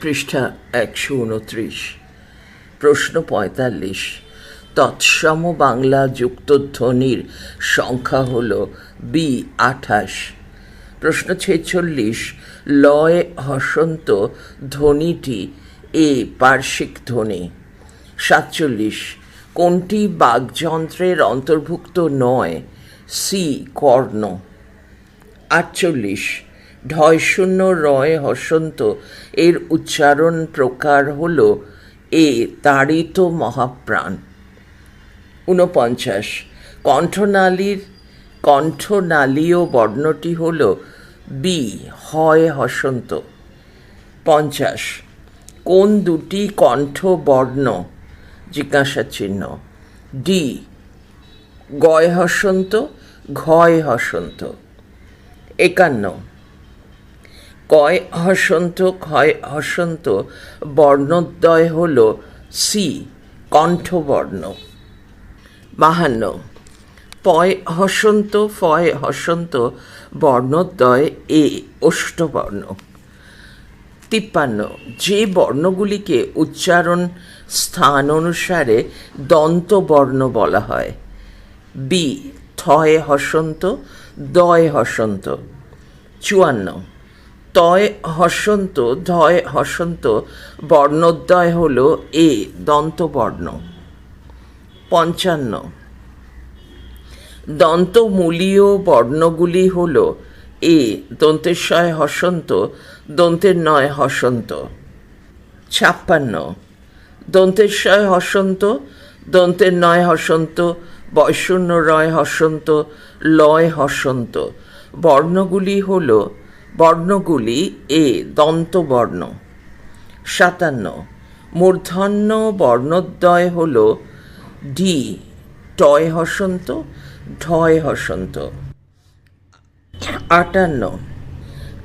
পৃষ্ঠা একশো উনত্রিশ, প্রশ্ন পঁয়তাল্লিশ। তৎসম বাংলা যুক্তধ্বনির সংখ্যা হল বি আঠাশ। প্রশ্ন ছেচল্লিশ, লয় হসন্ত ধ্বনিটি এ পার্শ্বিক ধ্বনি। সাতচল্লিশ, কোনটি বাগযন্ত্রের অন্তর্ভুক্ত নয়? সি কর্ণ। আটচল্লিশ ঢয় শূন্য রয় হসন্ত। এর উচ্চারণ প্রকার হল, এ তাড়িত মহাপ্রাণ। ঊনপঞ্চাশ। কণ্ঠনালীর, কণ্ঠনালীয় বর্ণটি হল, বি হয় হসন্ত। পঞ্চাশ। কোন দুটি কণ্ঠ বর্ণ? জিজ্ঞাসা চিহ্ন। ডি, গয় হসন্ত, ঘয় হসন্ত। একান্ন। কয় হসন্ত, ক্ষয় হসন্ত, বর্ণদ্বয় হল সি, কণ্ঠবর্ণ। বাহান্ন, পয় হসন্ত, ফয় হসন্ত, বর্ণদ্বয়, এ, অষ্টবর্ণ। তিপ্পান্ন, যে বর্ণগুলিকে উচ্চারণ স্থান অনুসারে দন্তবর্ণ বলা হয়, বি, থয় হসন্ত, দয় হসন্ত। চুয়ান্ন তয় হসন্ত, ধয় হসন্ত, বর্ণোদ্বয় হল এ, দন্তবর্ণ। পঞ্চান্ন। দন্তমূলীয় বর্ণগুলি হল এ, দন্তেশ্বয় হসন্ত, দন্তের নয় হসন্ত। ছাপ্পান্ন। দন্তেশ্বয় হসন্ত, দন্তের নয় হসন্ত বয়শূন্য রয় হসন্ত, লয় হসন্ত। বর্ণগুলি হল বর্ণগুলি এ, দন্তবর্ণ। সাতান্ন, মূর্ধন্য বর্ণদ্বয় হল ডি টয় হসন্ত, ঢয় হসন্ত। আটান্ন,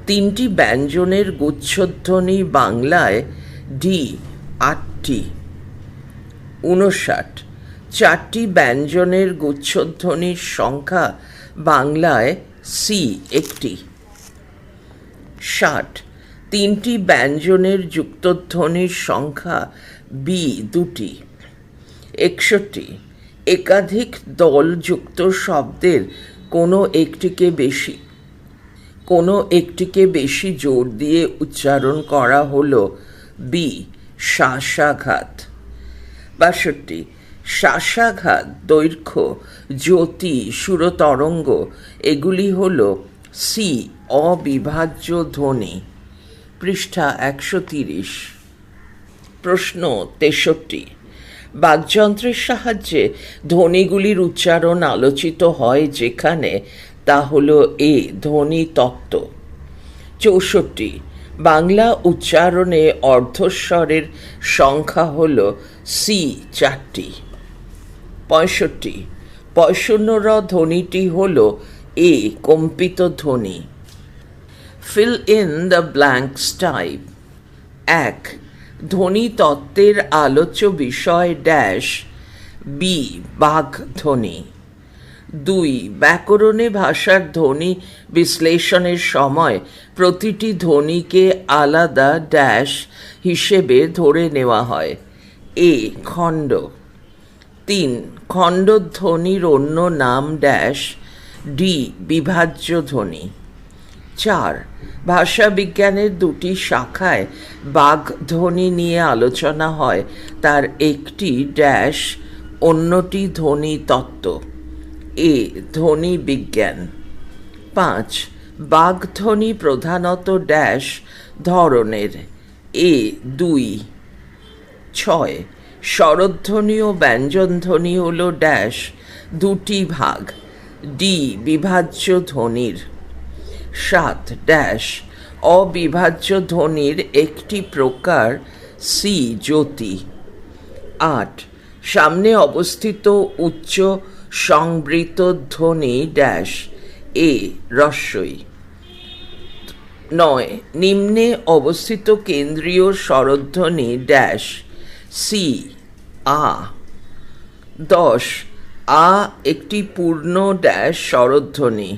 তিনটি ব্যঞ্জনের গুচ্ছধ্বনি বাংলায় ডি আটটি। উনষাট চারটি ব্যঞ্জনের গুচ্ছধ্বনির সংখ্যা বাংলায় সি, একটি। ষাট। তিনটি ব্যঞ্জনের যুক্তধ্বনির সংখ্যা বি দুটি। একষট্টি। একাধিক দলযুক্ত শব্দের কোনো একটিকে বেশি। কোনো একটিকে বেশি জোর দিয়ে উচ্চারণ করা হলো বি শ্বাসাঘাত বাষট্টি। শ্বাসাঘাত দৈর্ঘ্য, জ্যোতি, সুরতরঙ্গ, এগুলি হল সি অবিভাজ্য ধ্বনি, পৃষ্ঠা একশো তিরিশ। প্রশ্ন তেষট্টি। বাকযন্ত্রের সাহায্যে ধ্বনিগুলির উচ্চারণ আলোচিত হয় যেখানে, তা হল এ, ধ্বনি তত্ত্ব চৌষট্টি। বাংলা উচ্চারণে অর্ধস্বরের সংখ্যা হল সি চারটি। পঁয়ষট্টি। পয়শূন্যর ধ্বনিটি হল এ, কম্পিত ধ্বনি। Fill in the blanks type এক ধ্বনি তত্ত্বের আলোচ্য বিষয় ড্যাশ বি বাঘ ধ্বনি দুই ব্যাকরণে ভাষার ধ্বনি বিশ্লেষণের সময় প্রতিটি ধ্বনিকে আলাদা ড্যাশ হিসেবে ধরে নেওয়া হয় এ খণ্ড তিন খণ্ডধ্বনির অন্য নাম ড্যাশ ডি বিভাজ্য ধ্বনি চার। ভাষা বিজ্ঞানের দুটি শাখায় বাগধ্বনি নিয়ে আলোচনা হয়, তার একটি ড্যাশ, অন্যটি ধ্বনি তত্ত্ব। এ, ধ্বনি বিজ্ঞান। পাঁচ বাগধ্বনি প্রধানত ড্যাশ ধরনের। এ, দুই। ছয় স্বরধ্বনি ও ব্যঞ্জনধ্বনি হল ড্যাশ, দুটি ভাগ। ডি, বিভাজ্য ধ্বনির। সাত ড্যাশ অবিভাজ্য ধ্বনির একটি প্রকার সি জ্যোতি। আট, সামনে অবস্থিত উচ্চ সংবৃত ধ্বনি ড্যাশ এ, রস্যই। নয়, নিম্নে অবস্থিত কেন্দ্রীয় স্বরধ্বনি ড্যাশ সি আ। দশ, আ একটি পূর্ণ ড্যাশ স্বরধ্বনি।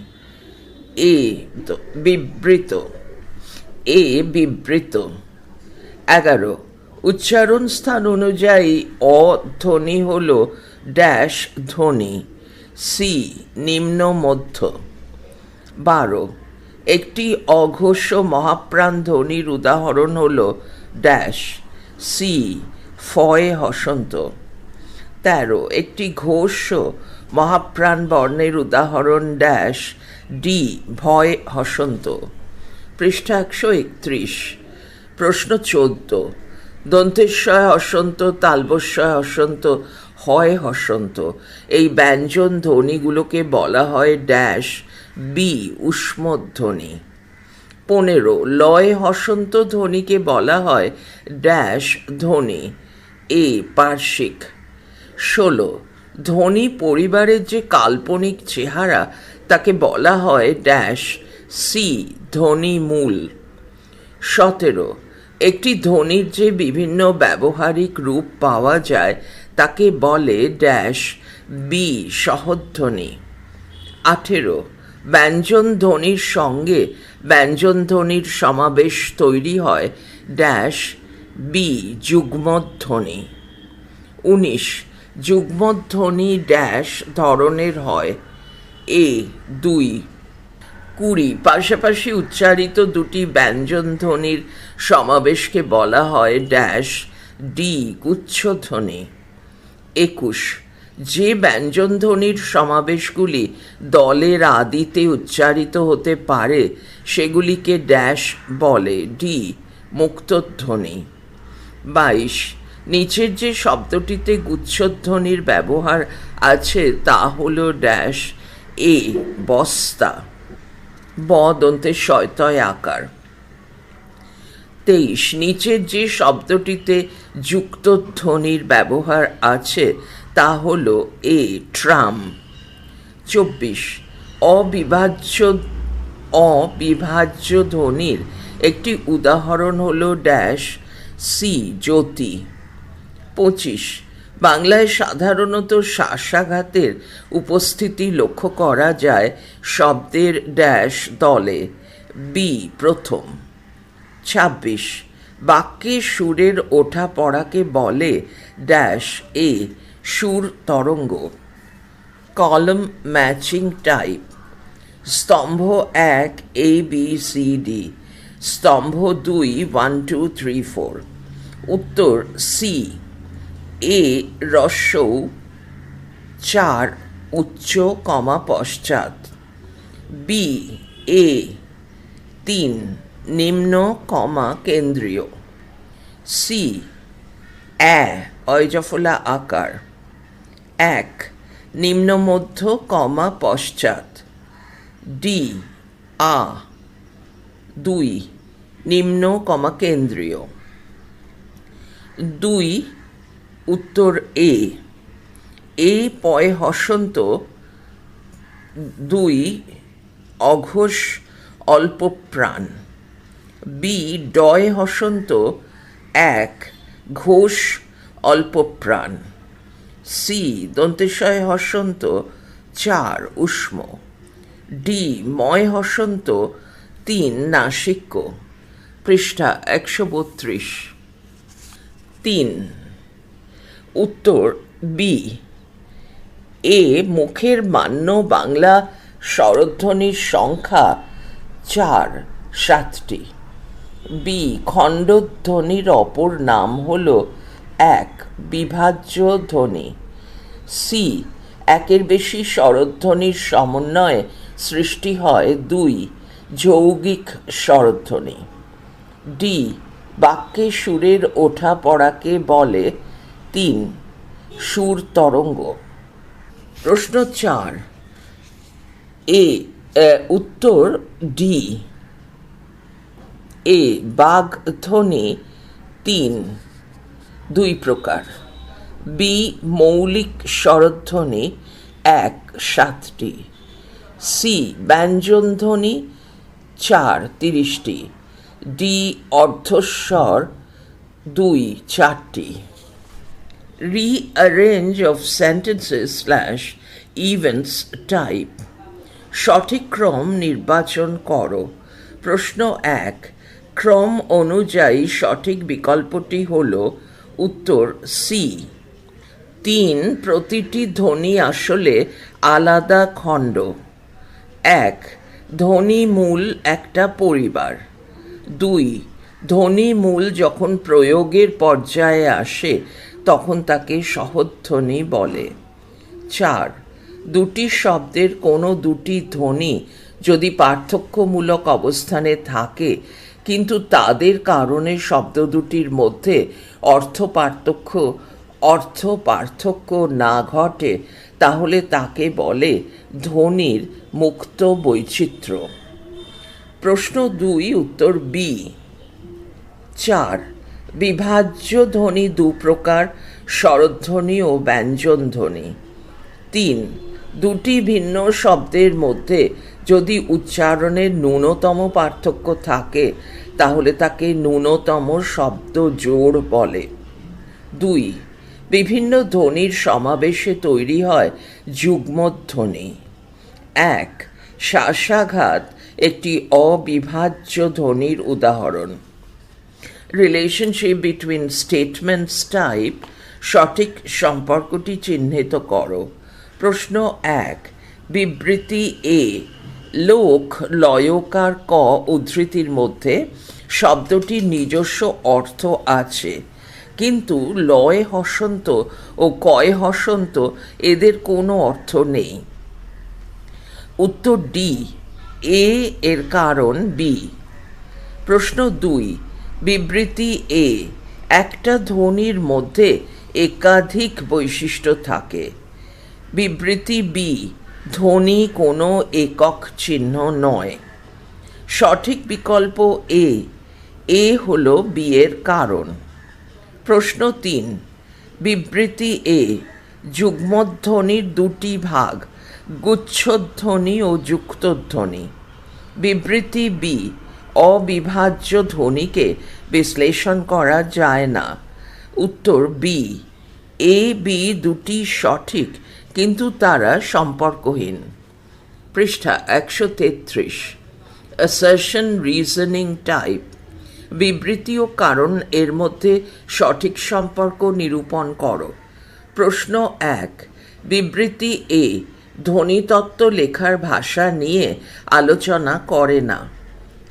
এ বিবৃত এ বিবৃত। এগারো, উচ্চারণ স্থান অনুযায়ী অ ধ্বনি হল ড্যাশ ধ্বনি, সি নিম্ন মধ্য। বারো, একটি অঘোষ মহাপ্রাণ ধ্বনির উদাহরণ হল ড্যাশ, সি ফয়ে হসন্ত। তেরো, একটি ঘোষ মহাপ্রাণ বর্ণের উদাহরণ ড্যাশ ডি, ভয় হসন্ত। পৃষ্ঠা একশো একত্রিশ। প্রশ্ন চোদ্দ। দন্তেশ্বয় হসন্ত তালবস্বয় হসন্ত, হয় হসন্ত। এই ব্যঞ্জন ধ্বনিগুলোকে বলা হয় ড্যাশ, বি, উষ্মধ্বনি। পনেরো। লয় হসন্ত ধ্বনিকে বলা হয় ড্যাশ, ধ্বনি। এ পার্শ্বিক ষোলো। ধ্বনি পরিবারের যে কাল্পনিক চেহারা তাকে বলা হয় ড্যাশ সি ধ্বনি মূল। সতেরো, একটি ধ্বনির যে বিভিন্ন ব্যবহারিক রূপ পাওয়া যায়, তাকে বলে ড্যাশ বি সহধ্বনি আঠেরো, ব্যঞ্জন ধ্বনির সঙ্গে ব্যঞ্জন ধ্বনির সমাবেশ তৈরি হয় ড্যাশ বি যুগ্মধ্বনি উনিশ যুগ্মধ্বনি ড্যাশ ধরনের হয়। এ, দুই। কুড়ি। পাশাপাশি উচ্চারিত দুটি ব্যঞ্জন ধ্বনির সমাবেশকে বলা হয় ড্যাশ ডি গুচ্ছধ্বনি একুশ। যে ব্যঞ্জনধ্বনির সমাবেশগুলি দলের আদিতে উচ্চারিত হতে পারে, সেগুলিকে ড্যাশ বলে ডি, মুক্তধ্বনি। বাইশ। নিচের যে শব্দটিতে গুচ্ছধ্বনির ব্যবহার আছে, তা হল ড্যাশ এ বস্তা, ব দন্তে শয়তয় আকার। তেইশ নিচের যে শব্দটিতে যুক্ত ধ্বনির ব্যবহার আছে, তা হল এ ট্রাম। চব্বিশ, অবিভাজ্য অবিভাজ্য ধ্বনির একটি উদাহরণ হল ড্যাশ সি জ্যোতি। পঁচিশ বাংলায় সাধারণত শ্বাসাঘাতের উপস্থিতি লক্ষ্য করা যায় শব্দের ড্যাশ দলে। বি প্রথম। ছাব্বিশ। বাক্যে সুরের ওঠা পড়াকে বলে ড্যাশ এ, সুর তরঙ্গ। কলম ম্যাচিং টাইপ। স্তম্ভ এক, এ, বি, সি, ডি। স্তম্ভ দুই, ওয়ান, টু, থ্রি, ফোর। উত্তর সি। এ রস্যৌ চার উচ্চ কমা পশ্চাৎ। বি এ তিন নিম্ন কমা কেন্দ্রীয়। সি অ্যা অয়জফলা আকার। এক নিম্ন মধ্য কমা পশ্চাৎ। ডি আ দুই নিম্ন কমা কেন্দ্রীয়। দুই উত্তর এ। এ পয় হসন্ত দুই, অঘোষ অল্প প্রাণ। বি, ডয় হসন্ত এক, ঘোষ অল্প প্রাণ। সি, দন্তেশয় হসন্ত চার, উষ্ম। ডি, ময় হসন্ত তিন, নাসিক্য। পৃষ্ঠা একশো বত্রিশ। তিন উত্তর বি এ মুখের মান্য বাংলা স্বরধ্বনির সংখ্যা চার, সাতটি। বি খণ্ডধ্বনির অপর নাম হল এক, বিভাজ্য ধ্বনি। সি একের বেশি স্বরধ্বনির সমন্বয়ে সৃষ্টি হয় দুই, যৌগিক স্বরধ্বনি। ডি বাক্যে সুরের ওঠা পড়াকে বলে তিন, সুর তরঙ্গ। প্রশ্ন চার, এ উত্তর ডি এ, বাঘ ধ্বনি তিন, দুই প্রকার। বি মৌলিক স্বরধ্বনি এক, সাতটি। সি ব্যঞ্জনধ্বনি চার, তিরিশটি। ডি অর্ধস্বর দুই, চারটি। Rearrange of sentences slash events type. সঠিক ক্রম নির্বাচন করো। প্রশ্ন এক, ক্রম অনুযায়ী সঠিক বিকল্পটি হল উত্তর সি তিন, প্রতিটি ধ্বনি আসলে আলাদা খণ্ড। এক, ধ্বনি মূল একটা পরিবার। দুই, ধ্বনি মূল যখন প্রয়োগের পর্যায়ে আসে তখন তাকে সহধ্বনি বলে। চার, দুটি শব্দের কোনো দুটি ধ্বনি যদি পার্থক্যমূলক অবস্থানে থাকে, কিন্তু তাদের কারণে শব্দ দুটির মধ্যে অর্থ পার্থক্য অর্থ পার্থক্য না ঘটে, তাহলে তাকে বলে ধ্বনির মুক্ত বৈচিত্র্য। প্রশ্ন দুই, উত্তর বি। চার বিভাজ্য ধ্বনি দু প্রকার স্বরধ্বনি ও ব্যঞ্জন ধ্বনি তিন, দুটি ভিন্ন শব্দের মধ্যে যদি উচ্চারণের ন্যূনতম পার্থক্য থাকে, তাহলে তাকে ন্যূনতম শব্দ জোড় বলে। দুই, বিভিন্ন ধ্বনির সমাবেশে তৈরি হয় যুগ্মধ্বনি। এক শ্বাসাঘাত একটি অবিভাজ্য ধ্বনির উদাহরণ। রিলেশনশিপ বিটুইন স্টেটমেন্টস টাইপ সঠিক সম্পর্কটি চিহ্নিত করো। প্রশ্ন এক, বিবৃতি এ লোক, লয়কার ক উদ্ধৃতির মধ্যে শব্দটির নিজস্ব অর্থ আছে। কিন্তু লয় হসন্ত ও কয় হসন্ত এদের কোনো অর্থ নেই। উত্তর ডি এ এর কারণ বি প্রশ্ন দুই বিবৃতি এ, একটা ধ্বনির মধ্যে একাধিক বৈশিষ্ট্য থাকে। বিবৃতি বি, ধ্বনি কোনো একক চিহ্ন নয়। সঠিক বিকল্প এ এ হল বিয়ের কারণ। প্রশ্ন তিন, বিবৃতি এ, যুগ্মধ্বনির দুটি ভাগ, গুচ্ছধ্বনি ও যুক্তধ্বনি। বিবৃতি বি অবিভাজ্য ধ্বনিকে বিশ্লেষণ করা যায় না। উত্তর বি এ বি দুটি সঠিক, কিন্তু তারা সম্পর্কহীন। পৃষ্ঠা একশো তেত্রিশ। অ্যাসার্শন রিজনিং টাইপ বিবৃতি ও কারণ এর মধ্যে সঠিক সম্পর্ক নিরূপণ করো। প্রশ্ন এক, বিবৃতি এ ধ্বনিতত্ত্ব লেখার ভাষা নিয়ে আলোচনা করে না।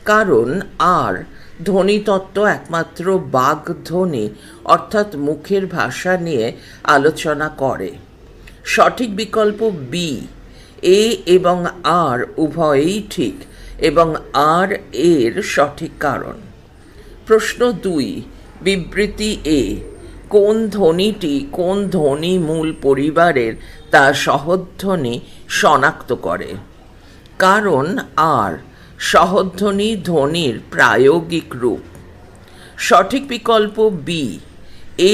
কারণ আর ধ্বনিতত্ত্ব একমাত্র বাগধ্বনি অর্থাৎ মুখের ভাষা নিয়ে আলোচনা করে। সঠিক বিকল্প বি এ এবং আর উভয়ই ঠিক এবং আর এর সঠিক কারণ। প্রশ্ন দুই, বিবৃতি এ কোন ধ্বনিটি কোন ধ্বনি মূল পরিবারের তা সহধ্বনি শনাক্ত করে? কারণ আর সহধ্বনি ধ্বনির প্রায়োগিক রূপ। সঠিক বিকল্প বি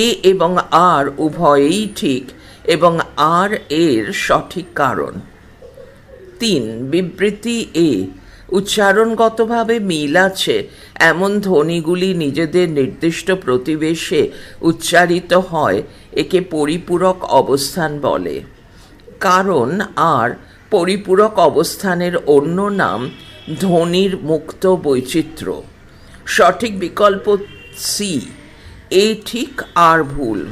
এ এবং আর উভয়েই ঠিক এবং আর এর সঠিক কারণ। তিন, বিবৃতি এ উচ্চারণগতভাবে মিল আছে এমন ধ্বনিগুলি নিজেদের নির্দিষ্ট প্রতিবেশে উচ্চারিত হয়, একে পরিপূরক অবস্থান বলে। কারণ আর পরিপূরক অবস্থানের অন্য নাম ধ্বনির মুক্ত বৈচিত্র্য। সঠিক বিকল্প সি এ ঠিক আর ভুল।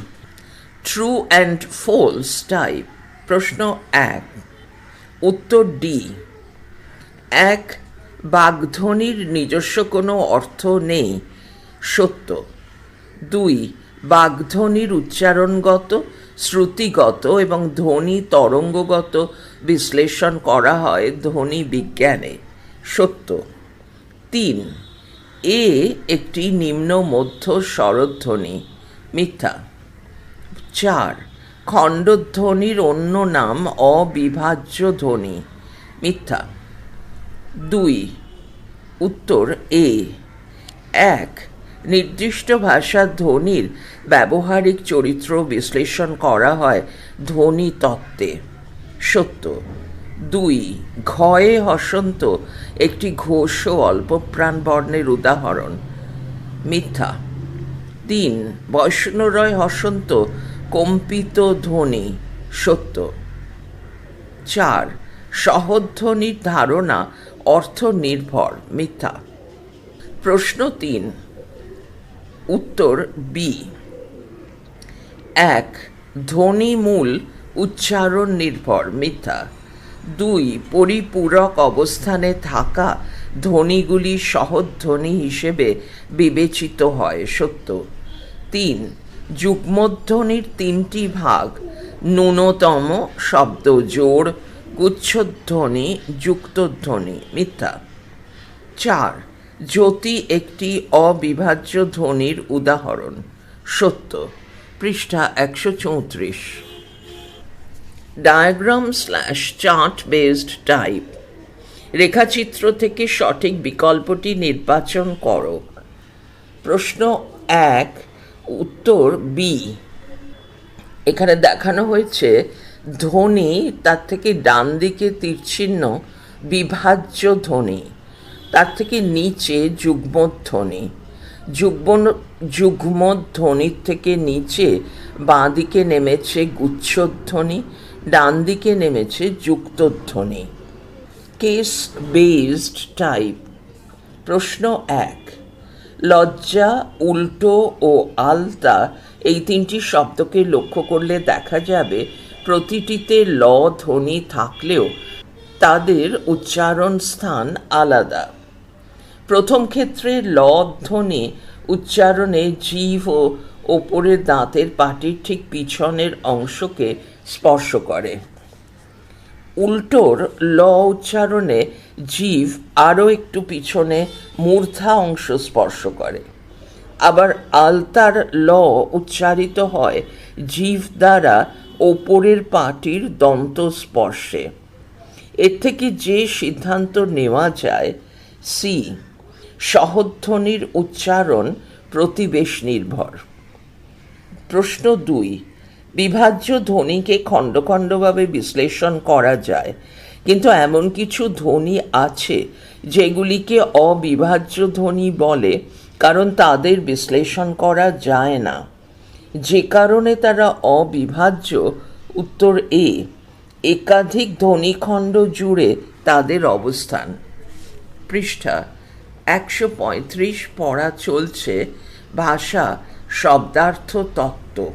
ট্রু অ্যান্ড ফোলস টাইপ প্রশ্ন এক। উত্তর ডি এক বাগধ্বনির নিজস্ব কোনো অর্থ নেই, সত্য। দুই বাগধ্বনির উচ্চারণগত, শ্রুতিগত এবং ধ্বনি তরঙ্গগত বিশ্লেষণ করা হয় ধ্বনি বিজ্ঞানে। সত্য। তিন, এ একটি নিম্ন মধ্য স্বরধ্বনি মিথ্যা। চার, খণ্ডধ্বনির অন্য নাম অবিভাজ্য ধ্বনি। মিথ্যা। দুই, উত্তর এ। এক, নির্দিষ্ট ভাষার ধ্বনির ব্যবহারিক চরিত্র বিশ্লেষণ করা হয় ধ্বনি তত্ত্বে। সত্য। দুই, ঘয়ে হসন্ত, একটি ঘোষ ও অল্পপ্রাণ বর্ণের উদাহরণ। মিথ্যা। তিন বৈষ্ণরয় হসন্ত, কম্পিত ধ্বনি, সত্য। চার, সহধ্বনির ধারণা অর্থ নির্ভর মিথ্যা। প্রশ্ন তিন, উত্তর বি। এক, ধ্বনি মূল, উচ্চারণ নির্ভর, মিথ্যা। দুই পরিপূরক অবস্থানে থাকা ধ্বনিগুলি সহধ্বনি হিসেবে বিবেচিত হয়, সত্য। তিন, যুগ্মধ্বনির তিনটি ভাগ, ন্যূনতম শব্দ জোড়, গুচ্ছধ্বনি, যুক্তধ্বনি, মিথ্যা। চার, জ্যোতি একটি অবিভাজ্য ধ্বনির উদাহরণ, সত্য। পৃষ্ঠা একশো চৌত্রিশ। Diagram slash chart based type রেখাচিত্র থেকে সঠিক বিকল্পটি নির্বাচন করো। প্রশ্ন এক, উত্তর বি এখানে দেখানো হয়েছে, ধ্বনি তার থেকে ডান দিকে তীরচিহ্ন, বিভাজ্য ধ্বনি। তার থেকে নিচে যুগ্মধ্বনি যুগ্ম যুগ্মধ্বনির থেকে নিচে বাঁ দিকে নেমেছে গুচ্ছধ্বনি ডান দিকে নেমেছে যুক্তধ্বনি। Case based type. প্রশ্ন এক, লজ্জা, উল্টো ও আলতা এই তিনটি শব্দকে লক্ষ্য করলে দেখা যাবে প্রতিটিতে ল ধ্বনি থাকলেও তাদের উচ্চারণ স্থান আলাদা। প্রথম ক্ষেত্রে ল ধ্বনি উচ্চারণে জিভ ও ওপরের দাঁতের পাটির ঠিক পিছনের অংশকে স্পর্শ করে। উল্টোর ল উচ্চারণে জীব আরও একটু পিছনে মূর্ধা অংশ স্পর্শ করে। আবার আলতার ল উচ্চারিত হয় জীব দ্বারা ওপরের পাটির দন্ত স্পর্শে। এর থেকে যে সিদ্ধান্ত নেওয়া যায়, সি, সহধ্বনির উচ্চারণ প্রতিবেশ নির্ভর। প্রশ্ন দুই বিভাজ্য ধ্বনিকে খণ্ড খণ্ডভাবে বিশ্লেষণ করা যায়। কিন্তু এমন কিছু ধ্বনি আছে যেগুলিকে অবিভাজ্য ধ্বনি বলে, কারণ তাদের বিশ্লেষণ করা যায় না। যে কারণে তারা অবিভাজ্য, উত্তর এ, একাধিক ধ্বনিখণ্ড জুড়ে তাদের অবস্থান। পৃষ্ঠা, একশো পঁয়ত্রিশ পড়া চলছে, ভাষা, শব্দার্থ তত্ত্ব।